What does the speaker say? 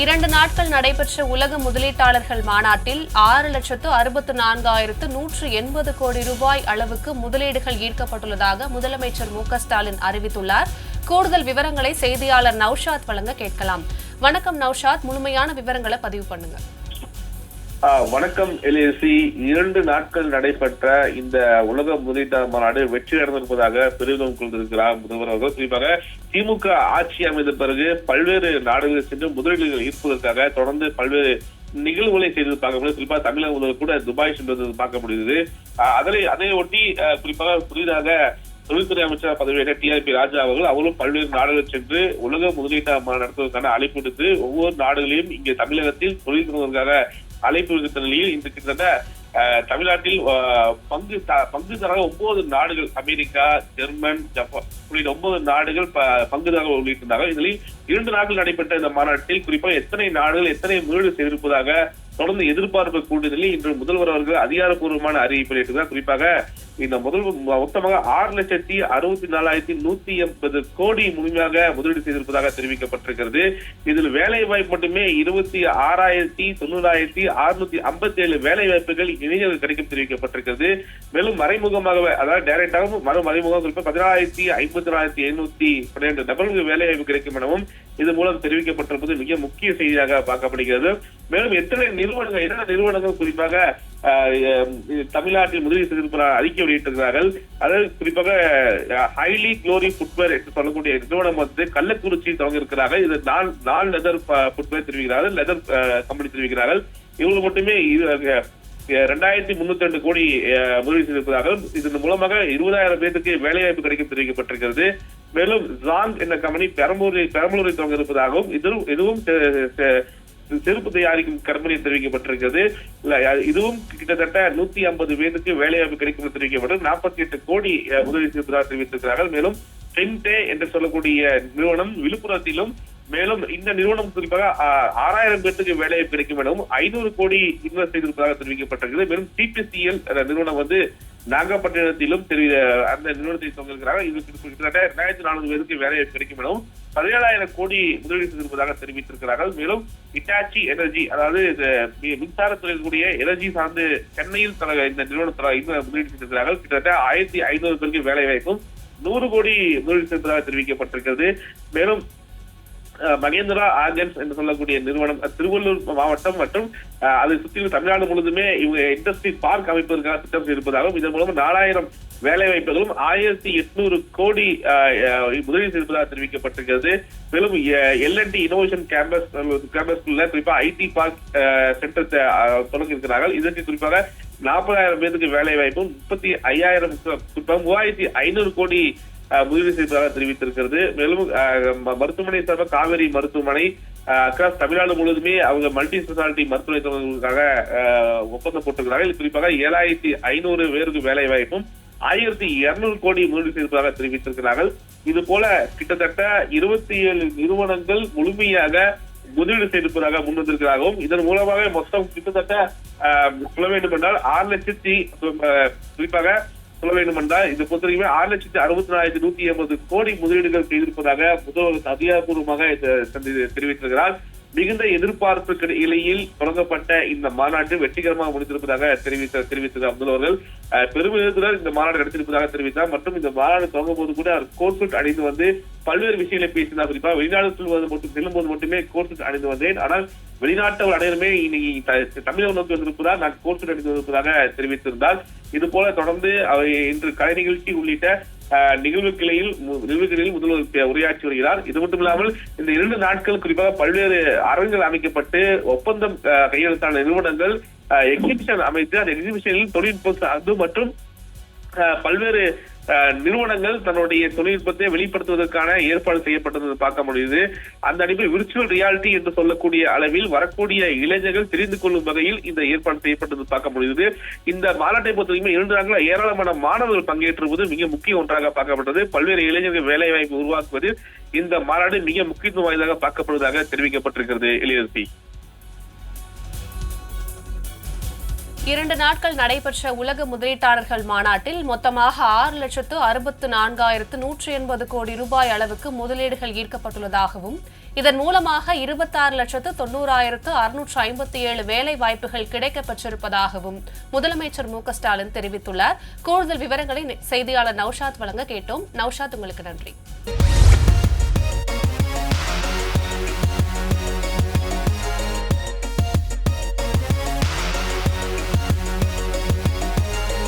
இரண்டு நாட்கள் நடைபெற்ற உலக முதலீட்டாளர்கள் மாநாட்டில் ஆறு லட்சத்து அறுபத்து நான்காயிரத்து நூற்று எண்பது கோடி ரூபாய் அளவுக்கு முதலீடுகள் ஈர்க்கப்பட்டுள்ளதாக முதலமைச்சர் மு ஸ்டாலின் அறிவித்துள்ளார். கூடுதல் விவரங்களை செய்தியாளர் நௌஷாத் வழங்க கேட்கலாம். வணக்கம் நௌஷாத் முழுமையான விவரங்களை பதிவு பண்ணுங்க. வணக்கம் எல்ஏசி இரண்டு நாட்கள் நடைபெற்ற இந்த உலக முதலீட்டாளர் மாநாடு வெற்றி அடைந்திருப்பதாக பெருமிதம் கொண்டிருக்கிறார் முதல்வர் அவர்கள். குறிப்பாக திமுக ஆட்சி அமைந்த பிறகு பல்வேறு நாடுகளில் சென்று முதலீடுகள் ஈர்ப்பதற்காக தொடர்ந்து பல்வேறு நிகழ்வுகளை செய்து பார்க்க முடியும் குறிப்பாக தமிழக முதல்வர் கூட துபாய் சென்றது பார்க்க முடியுது. அதனை அதை ஒட்டி குறிப்பாக புதிதாக தொழில்துறை அமைச்சர் பதவியேற்ற டிஆர்பி ராஜா அவர்கள் அவரும் பல்வேறு நாடுகள் சென்று உலக முதலீட்டாளர் மாநாடு நடத்துவதற்கான அழைப்பு விடுத்து ஒவ்வொரு நாடுகளையும் இங்கே தமிழகத்தில் தொழில் தொடங்குவதற்காக அழைப்பு விடுத்த நிலையில் இந்த கிட்டத்தட்ட அஹ், தமிழ்நாட்டில் பங்கு த- பங்குதாரர்கள் ஒன்பது நாடுகள் அமெரிக்கா ஜெர்மன் ஜப்பான் உள்ளிட்ட ஒன்பது நாடுகள் ப- பங்குதாரர்கள் உள்ளிட்டிருந்தார்கள். இதில் இரண்டு நாட்கள் நடைபெற்ற இந்த மாநாட்டில் குறிப்பாக எத்தனை நாடுகள் எத்தனை முதலீடு செய்திருப்பதாக தொடர்ந்து எதிர்பார்ப்பு கூடுதலில் இன்று முதல்வர் அவர்கள் அதிகாரப்பூர்வமான அறிவிப்பு வெளியிட்டிருக்கிறார். குறிப்பாக இந்த முதல் மொத்தமாக ஆறு லட்சத்தி அறுபத்தி நாலாயிரத்தி நூத்தி எண்பது கோடி முழுமையாக முதலீடு செய்திருப்பதாக தெரிவிக்கப்பட்டிருக்கிறது. இதில் வேலை வாய்ப்பு மட்டுமே இருபத்தி ஆறாயிரத்தி தொண்ணூறாயிரத்தி அறுநூத்தி ஐம்பத்தி ஏழு வேலை வாய்ப்புகள் இளைஞர்கள் கிடைக்கும் தெரிவிக்கப்பட்டிருக்கிறது. மேலும் மறைமுகமாகவே அதாவது டைரக்டாகவும் மறு மறைமுகம் குறிப்பாக பதினாயிரத்தி ஐம்பத்தி நாலாயிரத்தி எழுநூத்தி பன்னிரண்டு நபர்களுக்கு வேலை வாய்ப்பு கிடைக்கும் எனவும் இது மூலம் தெரிவிக்கப்பட்டிருப்பது மிக முக்கிய செய்தியாக பார்க்கப்படுகிறது. மேலும் எத்தனை நிறுவனங்கள் என்னென்ன நிறுவனங்கள் குறிப்பாக தமிழ்நாட்டில் முதலீடு செய்திருப்பதாக அறிக்கை வெளியிட்டிருக்கிறார்கள். அதாவது குறிப்பாக ஹைலி குளோரி ஃபுட்வேர் என்று சொல்லக்கூடிய நிறுவனம் வந்து கள்ளக்குறிச்சியில் தொடங்க இருக்கிறார்கள் இது நான் நான் லெதர் ஃபுட்வேர் தெரிவிக்கிறார்கள் லெதர் கம்பெனி தெரிவிக்கிறார்கள். இவங்க மட்டுமே இது, ரெண்டாயிரத்தி முன்னூத்தி ரெண்டு கோடி அஹ், முதலீடு செய்திருப்பதாகவும் இதன் மூலமாக இருபதாயிரம் பேருக்கு வேலைவாய்ப்பு கிடைக்கும் தெரிவிக்கப்பட்டிருக்கிறது. மேலும் ஜாங் என்ற கம்பெனி பெரம்பூரில் பெரம்பலூரில் தொடங்க இருப்பதாகவும் இதுவும் இதுவும் செ- செருப்பு தயாரிக்கும் கம்பெனி தெரிவிக்கப்பட்டிருக்கிறது. இல்ல, இதுவும் கிட்டத்தட்ட நூத்தி ஐம்பது பேருக்கு வேலைவாய்ப்பு கிடைக்கும் தெரிவிக்கப்பட்டு நாற்பத்தி எட்டு கோடி உதவி செய்வதாக தெரிவித்திருக்கிறார்கள். மேலும் பென்டே என்று சொல்லக்கூடிய நிறுவனம் விழுப்புரத்திலும் மேலும் இந்த நிறுவனம் குறிப்பாக ஆறாயிரம் பேருக்கு வேலைவாய்ப்பு கிடைக்கும் எனவும் ஐநூறு கோடி இன்வெஸ்ட் செய்திருப்பதாக தெரிவிக்கப்பட்டிருக்கிறது. மேலும் சிபிசிஎல் நிறுவனம் வந்து நாகப்பட்டினத்திலும் தெரி அந்த நிறுவனத்தை சொல்லியிருக்கிறாங்க இது கிட்டத்தட்ட ரெண்டாயிரத்தி நானூறு பேருக்கு வேலை கிடைக்கும் எனவும் பதினேழாயிரம் கோடி முதலீடு செய்திருப்பதாக தெரிவித்திருக்கிறார்கள். மேலும் இட்டாச்சி எனர்ஜி அதாவது இந்த மின்சாரத்துறையில் கூடிய எனர்ஜி சார்ந்து சென்னையில் தல- இந்த நிறுவனத்தில் இந்த முதலீடு செய்திருக்கிறார்கள். கிட்டத்தட்ட ஆயிரத்தி ஐநூறு பேருக்கு வேலை வாய்ப்பும் நூறு கோடி முதலீடு செய்ததாக தெரிவிக்கப்பட்டிருக்கிறது. மேலும் மகேந்திரா ஆர்கன்ஸ் என்று சொல்லக்கூடிய நிறுவனம் திருவள்ளூர் மாவட்டம் மற்றும் அதை சுற்றியுள்ள தமிழ்நாடு முழுதுமே இவங்க இண்டஸ்ட்ரி பார்க் அமைப்பதற்காக திட்டம் இருப்பதாகவும் இதன் மூலம் நாலாயிரம் வேலை வாய்ப்புகளும் ஆயிரத்தி எட்நூறு கோடி முதலீடு செய்திருப்பதாக தெரிவிக்கப்பட்டிருக்கிறது. மேலும் எல்என்டி இனோவேஷன் கேம்பஸ் கேம்பஸ்குள்ள குறிப்பா ஐடி பார்க் சென்டர் தொடங்கி இருக்கிறார்கள். இதற்கு குறிப்பாக நாற்பதாயிரம் பேருக்கு வேலை வாய்ப்பும் முப்பத்தி ஐயாயிரம் குறிப்பாக மூவாயிரத்தி ஐநூறு கோடி முதலீடு செய்ததாக தெரிவித்திருக்கிறது. மேலும் ம- மருத்துவமனை சார்பாக காவேரி மருத்துவமனை அக்ராஸ் தமிழ்நாடு முழுவதுமே அவங்க மல்டி ஸ்பெஷாலிட்டி மருத்துவமனை தொடங்குவதற்காக ஒப்பந்தம் போட்டிருக்கிறார்கள். குறிப்பாக ஏழாயிரத்தி ஐநூறு பேருக்கு வேலை வாய்ப்பும் ஆயிரத்தி இருநூறு கோடி முதலீடு செய்திருப்பதாக தெரிவித்திருக்கிறார்கள். இது போல கிட்டத்தட்ட இருபத்தி ஏழு நிறுவனங்கள் முழுமையாக முதலீடு செய்திருப்பதாக முன்வந்திருக்கிறாகவும் இதன் மூலமாக மொத்தம் கிட்டத்தட்ட ஆஹ், சொல்ல வேண்டும் என்றால் ஆறு லட்சத்தி குறிப்பாக சொல்ல வேண்டும் என்றால் இது பொறுத்தவரைக்குமே ஆறு லட்சத்தி அறுபத்தி நாலாயிரத்தி நூத்தி எண்பது கோடி முதலீடுகள் செய்திருப்பதாக முதல்வர் அதிகாரப்பூர்வமாக தெரிவித்திருக்கிறார். மிகுந்த எதிர்பார்ப்புக்கு இடையில் தொடங்கப்பட்ட இந்த மாநாட்டு வெற்றிகரமாக முடித்திருப்பதாக தெரிவித்த தெரிவித்தது அப்துல் அவர்கள். பெருமிதத்துடன் இந்த மாநாடு நடத்திருப்பதாக தெரிவித்தார். மற்றும் இந்த மாநாடு தொடங்கும் போது கூட அவர் கோட் சூட் அணிந்து வந்து பல்வேறு விஷயங்களை பேசினார். குறிப்பாக வெளிநாடு செல்வது மட்டும் செல்லும் போது மட்டுமே கோட் சூட் அணிந்து வந்தேன். ஆனால் வெளிநாட்டவர் அனைவருமே இன்னைக்கு த- தமிழகம் நோக்கி வந்திருப்பதால் நான் கோட் சூட் அணிந்து வந்திருப்பதாக தெரிவித்திருந்தார். இது போல தொடர்ந்து அவர் இன்று கலை நிகழ்ச்சி உள்ளிட்ட நிகழ்வுகளில் நிகழ்வுகளில் முதல்வர் உரையாற்றி வருகிறார். இது மட்டும் இல்லாமல் இந்த இரண்டு நாட்கள் குறிப்பாக பல்வேறு அரங்குகள் அமைக்கப்பட்டு ஒப்பந்தம் அஹ், கையெழுத்தான நிறுவனங்கள் எக்ஸிபிஷன் அமைத்து அந்த எக்ஸிபிஷனில் தொழில்நுட்பம் சார்ந்து மற்றும் பல்வேறு நிறுவனங்கள் தன்னுடைய தொழில்நுட்பத்தை வெளிப்படுத்துவதற்கான ஏற்பாடு செய்யப்பட்டது பார்க்க முடியுது. அந்த அடிப்பில் விர்ச்சுவல் ரியாலிட்டி என்று சொல்லக்கூடிய அளவில் வரக்கூடிய இளைஞர்கள் தெரிந்து கொள்ளும் வகையில் இந்த ஏற்பாடு செய்யப்பட்டது பார்க்க முடியுது. இந்த மாநாட்டை பொறுத்தவரைக்கும் இரண்டு நாட்கள் ஏராளமான மாணவர்கள் பங்கேற்றுவது மிக முக்கிய ஒன்றாக பார்க்கப்பட்டது. பல்வேறு இளைஞர்கள் வேலை வாய்ப்பு உருவாக்குவதில் இந்த மாநாடு மிக முக்கியத்துவம் வாய்ந்ததாக பார்க்கப்படுவதாக தெரிவிக்கப்பட்டிருக்கிறது. இளையரசி இரண்டு நாட்கள் நடைபெற்ற உலக முதலீட்டாளர்கள் மாநாட்டில் மொத்தமாக ஆறு லட்சத்து அறுபத்து நான்காயிரத்து நூற்றி எண்பது கோடி ரூபாய் அளவுக்கு முதலீடுகள் ஈர்க்கப்பட்டுள்ளதாகவும் இதன் மூலமாக இருபத்தாறு லட்சத்து தொண்ணூறாயிரத்து அறுநூற்று ஐம்பத்தி ஏழு வேலை வாய்ப்புகள் கிடைக்கப்பெற்றிருப்பதாகவும் முதலமைச்சர் மு ஸ்டாலின் தெரிவித்துள்ளார். கூடுதல் விவரங்களை செய்தியாளர் நௌஷாத் வழங்க கேட்டோம். நௌஷாத் உங்களுக்கு நன்றி.